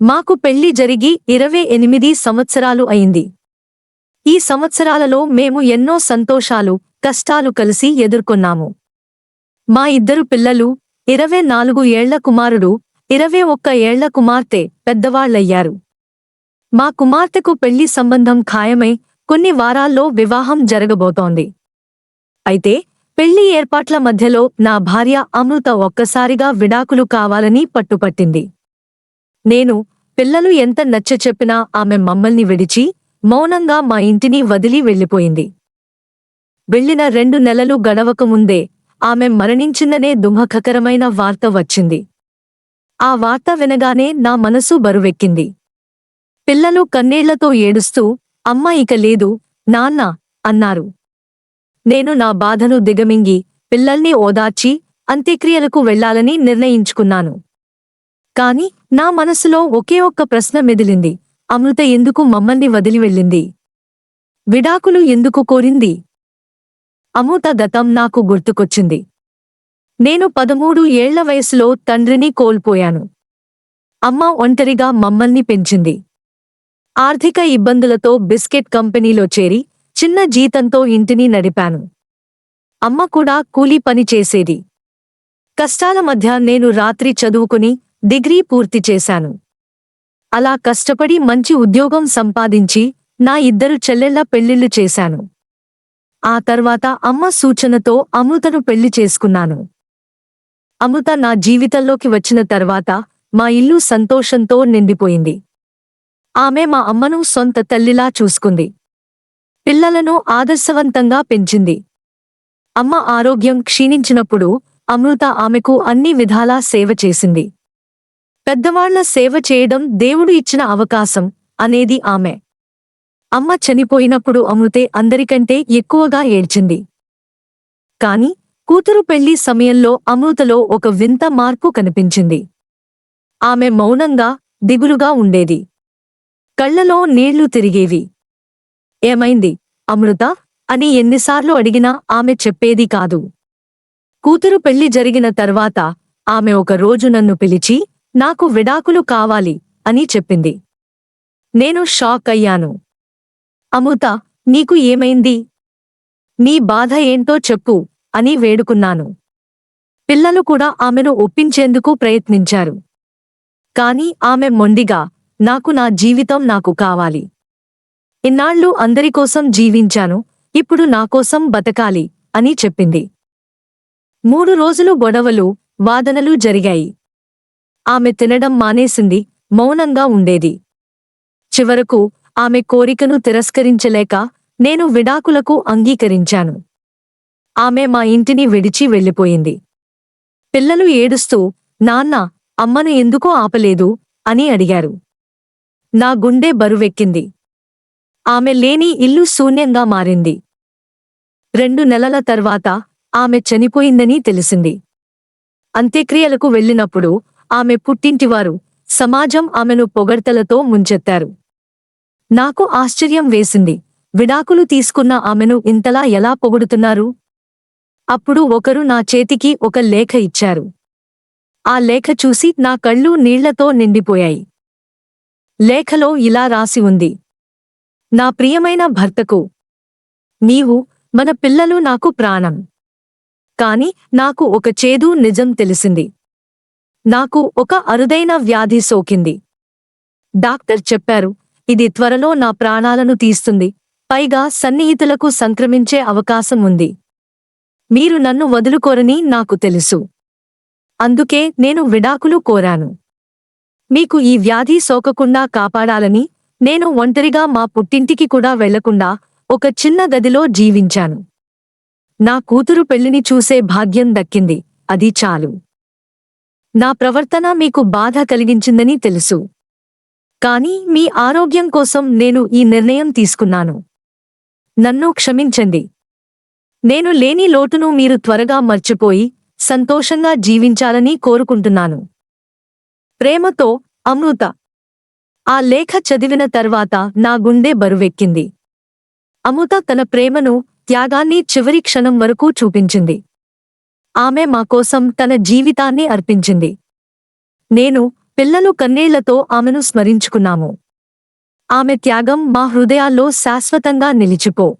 మాకు పెళ్ళి జరిగి ఇరవై ఎనిమిది సంవత్సరాలు అయింది. ఈ సంవత్సరాలలో మేము ఎన్నో సంతోషాలు కష్టాలు కలిసి ఎదుర్కొన్నాము. మా ఇద్దరు పిల్లలు ఇరవై నాలుగు ఏళ్ళ కుమారుడు ఇరవై ఒక్క ఏళ్ళ కుమార్తె పెద్దవాళ్ళయ్యారు మా కుమార్తెకు పెళ్ళి సంబంధం ఖాయమై కొన్ని వారాల్లో వివాహం జరగబోతోంది. అయితే పెళ్ళి ఏర్పాట్ల మధ్యలో నా భార్య అమృత ఒక్కసారిగా విడాకులు కావాలని పట్టుపట్టింది. నేను పిల్లలు ఎంత నచ్చ చెప్పినా ఆమె మమ్మల్ని విడిచి మౌనంగా మా ఇంటిని వదిలి వెళ్ళిపోయింది. వెళ్ళిన రెండు నెలలు గడవకముందే ఆమె మరణించిందనే దుమఖకరమైన వార్త వచ్చింది. ఆ వార్త వినగానే నా మనసు బరువెక్కింది. పిల్లలు కన్నీళ్ళతో ఏడుస్తూ అమ్మ ఇక లేదు నాన్న అన్నారు. నేను నా బాధను దిగమింగి పిల్లల్ని ఓదార్చి అంత్యక్రియలకు వెళ్ళాలని నిర్ణయించుకున్నాను. కాని నా మనసులో ఒకే ఒక్క ప్రశ్న మెదిలింది. అమృత ఎందుకు మమ్మల్ని వదిలి వెళ్ళింది? విడాకులు ఎందుకు కోరింది? అమృత గతం నాకు గుర్తుకొచ్చింది. నేను పదమూడు ఏళ్ళ వయసులో తండ్రిని కోల్పోయాను. అమ్మ ఒంటరిగా మమ్మల్ని పెంచింది. ఆర్థిక ఇబ్బందులతో బిస్కెట్ కంపెనీలో చేరి చిన్న జీతంతో ఇంటిని నడిపాను. అమ్మ కూడా కూలీ పని చేసేది. కష్టాల మధ్య నేను రాత్రి చదువుకుని డిగ్రీ పూర్తి చేశాను. అలా కష్టపడి మంచి ఉద్యోగం సంపాదించి నా ఇద్దరు చెల్లెళ్ళ పెళ్ళిళ్ళు చేశాను. ఆ తర్వాత అమ్మ సూచనతో అమృతను పెళ్ళి చేసుకున్నాను. అమృత నా జీవితంలోకి వచ్చిన తర్వాత మా ఇల్లు సంతోషంతో నిండిపోయింది. ఆమె మా అమ్మను సొంత తల్లిలా చూసుకుంది. పిల్లలను ఆదర్శవంతంగా పెంచింది. అమ్మ ఆరోగ్యం క్షీణించినప్పుడు అమృత ఆమెకు అన్ని విధాలా సేవ చేసింది. పెద్దవాళ్ళ సేవ చేయడం దేవుడు ఇచ్చిన అవకాశం అనేది ఆమె. అమ్మ చనిపోయినప్పుడు అమృతే అందరికంటే ఎక్కువగా ఏడ్చింది. కాని కూతురు పెళ్ళి సమయంలో అమృతలో ఒక వింత మార్పు కనిపించింది. ఆమె మౌనంగా దిగులుగా ఉండేది. కళ్ళలో నీళ్ళు తిరిగేవి. ఏమైంది? అమృత అని ఎన్నిసార్లు అడిగినా ఆమె చెప్పేది కాదు. కూతురు పెళ్ళి జరిగిన తర్వాత ఆమె ఒక రోజు నన్ను పిలిచి నాకు విడాకులు కావాలి అని చెప్పింది. నేను షాక్ అయ్యాను. అమృత నీకు ఏమైంది? నీ బాధ ఏంటో చెప్పు అని వేడుకున్నాను. పిల్లలు కూడా ఆమెను ఒప్పించేందుకు ప్రయత్నించారు. కాని ఆమె మొండిగా నాకు నా జీవితం నాకు కావాలి. ఇన్నాళ్ళు అందరికోసం జీవించాను ఇప్పుడు నాకోసం బతకాలి అని చెప్పింది. మూడు రోజులు గొడవలు వాదనలు జరిగాయి. ఆమె తినడం మానేసింది మౌనంగా ఉండేది. చివరకు ఆమె కోరికను తిరస్కరించలేక నేను విడాకులకు అంగీకరించాను. ఆమె మా ఇంటిని విడిచి వెళ్ళిపోయింది. పిల్లలు ఏడుస్తూ నాన్న అమ్మను ఎందుకో ఆపలేదు? అని అడిగారు. నా గుండె బరువెక్కింది. ఆమె లేని ఇల్లు శూన్యంగా మారింది. రెండు నెలల తర్వాత ఆమె చనిపోయిందని తెలిసింది. అంత్యక్రియలకు వెళ్ళినప్పుడు ఆమె పుట్టింటివారు. సమాజం ఆమెను పొగడ్తలతో ముంచెత్తారు. నాకు ఆశ్చర్యం వేసింది. విడాకులు తీసుకున్న ఆమెను ఇంతలా ఎలా పొగుడుతున్నారు? అప్పుడు ఒకరు నా చేతికి ఒక లేఖ ఇచ్చారు. ఆ లేఖ చూసి నా కళ్ళు నీళ్ళతో నిండిపోయాయి. లేఖలో ఇలా రాసి ఉంది. నా ప్రియమైన భర్తకు నీవు మన పిల్లలు నాకు ప్రాణం. కాని నాకు ఒక చేదు నిజం తెలిసింది. నాకు ఒక అరుదైన వ్యాధి సోకింది. డాక్టర్ చెప్పారు ఇది త్వరలో నా ప్రాణాలను తీస్తుంది పైగా సన్నిహితులకు సంక్రమించే అవకాశం ఉంది. మీరు నన్ను వదులుకోరని నాకు తెలుసు. అందుకే నేను విడాకులు కోరాను. మీకు ఈ వ్యాధి సోకకుండా కాపాడాలని నేను ఒంటరిగా మా పుట్టింటికి కూడా వెళ్ళకుండా ఒక చిన్న గదిలో జీవించాను. నా కూతురు పెళ్ళిని చూసే భాగ్యం దక్కింది అది చాలు. నా ప్రవర్తన మీకు బాధ కలిగించిందని తెలుసు. కానీ మీ ఆరోగ్యం కోసం నేను ఈ నిర్ణయం తీసుకున్నాను. నన్ను క్షమించండి. నేను లేని లోటును మీరు త్వరగా మర్చిపోయి సంతోషంగా జీవించాలని కోరుకుంటున్నాను. ప్రేమతో అమృత. ఆ లేఖ చదివిన తర్వాత నా గుండె బరువెక్కింది. అమృత తన ప్రేమను త్యాగాన్ని చివరి క్షణం వరకు చూపించింది. ఆమె మా కోసం తన జీవితాన్ని అర్పించింది. నేను పిల్లలు కన్నీళ్ళతో ఆమెను స్మరించుకున్నాము. ఆమె త్యాగం మా హృదయాల్లో శాశ్వతంగా నిలిచిపో